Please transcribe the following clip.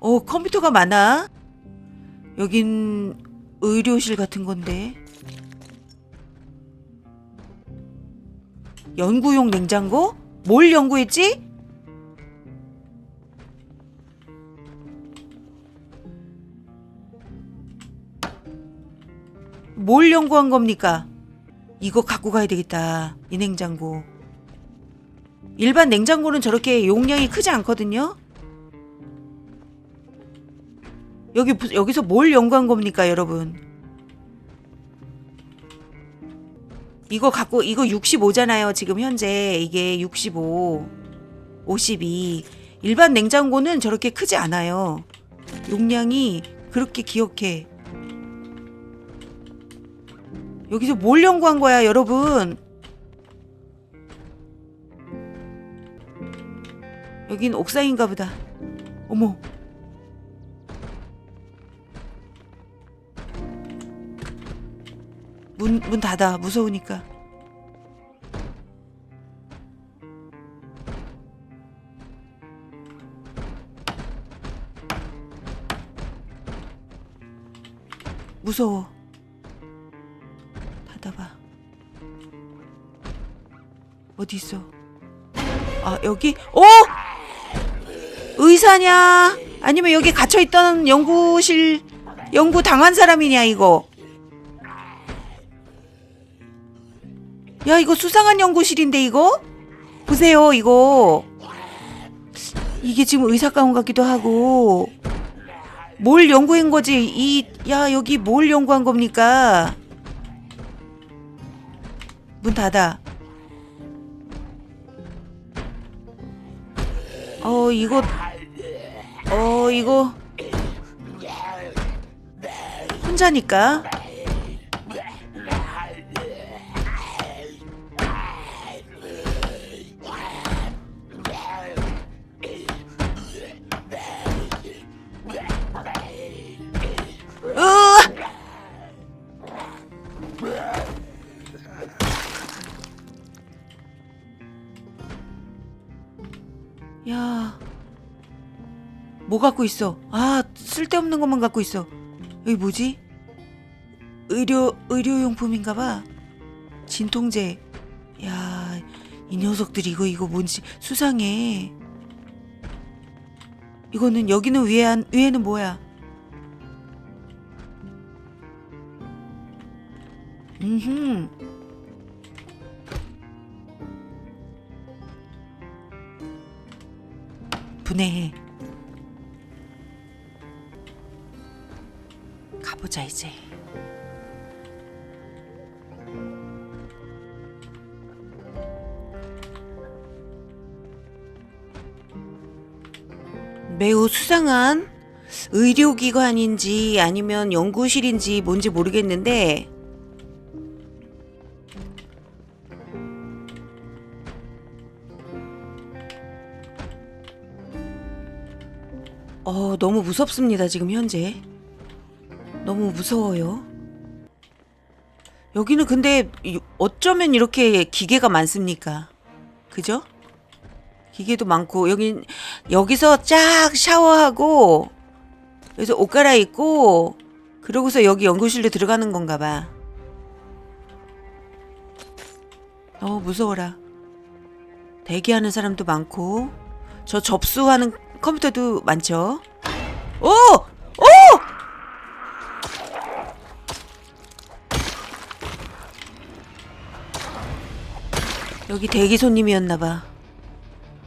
어, 컴퓨터가 많아. 여긴 의료실 같은 건데. 연구용 냉장고? 뭘 연구했지? 뭘 연구한 겁니까? 이거 갖고 가야 되겠다. 이 냉장고. 일반 냉장고는 저렇게 용량이 크지 않거든요. 여기 부- 여기서 뭘 연구한 겁니까, 여러분? 이거 갖고 이거 65잖아요. 지금 현재 이게 65, 52. 일반 냉장고는 저렇게 크지 않아요. 용량이 그렇게 기억해. 여기서 뭘 연구한 거야, 여러분? 여긴 옥상인가 보다. 어머. 문, 문 닫아. 무서우니까. 무서워. 닫아봐. 어디 있어? 아 여기? 어? 의사냐? 아니면 여기 갇혀 있던 연구실 연구 당한 사람이냐 이거? 야 이거 수상한 연구실인데 이거? 보세요 이거 이게 지금 의사 가운 같기도 하고 뭘 연구한 거지 이 야 여기 뭘 연구한 겁니까? 문 닫아. 어 이거 어 이거 혼자니까 야, 뭐 갖고 있어? 아, 쓸데없는 것만 갖고 있어. 여기 뭐지? 의료 의료용품인가 봐. 진통제. 야, 이 녀석들이 이거 이거 뭔지 수상해. 이거는 여기는 위에 안 위에는 뭐야? 음. 분해해. 가보자 이제. 매우 수상한 의료기관인지 아니면 연구실인지 뭔지 모르겠는데 어, 너무 무섭습니다, 지금 현재. 너무 무서워요. 여기는 근데 이- 어쩌면 이렇게 기계가 많습니까? 그죠? 기계도 많고 여긴 여기서 쫙 샤워하고 그래서 옷 갈아입고 그러고서 여기 연구실로 들어가는 건가 봐. 어, 무서워라. 대기하는 사람도 많고 저 접수하는 컴퓨터도 많죠. 오! 오! 여기 대기 손님이었나 봐.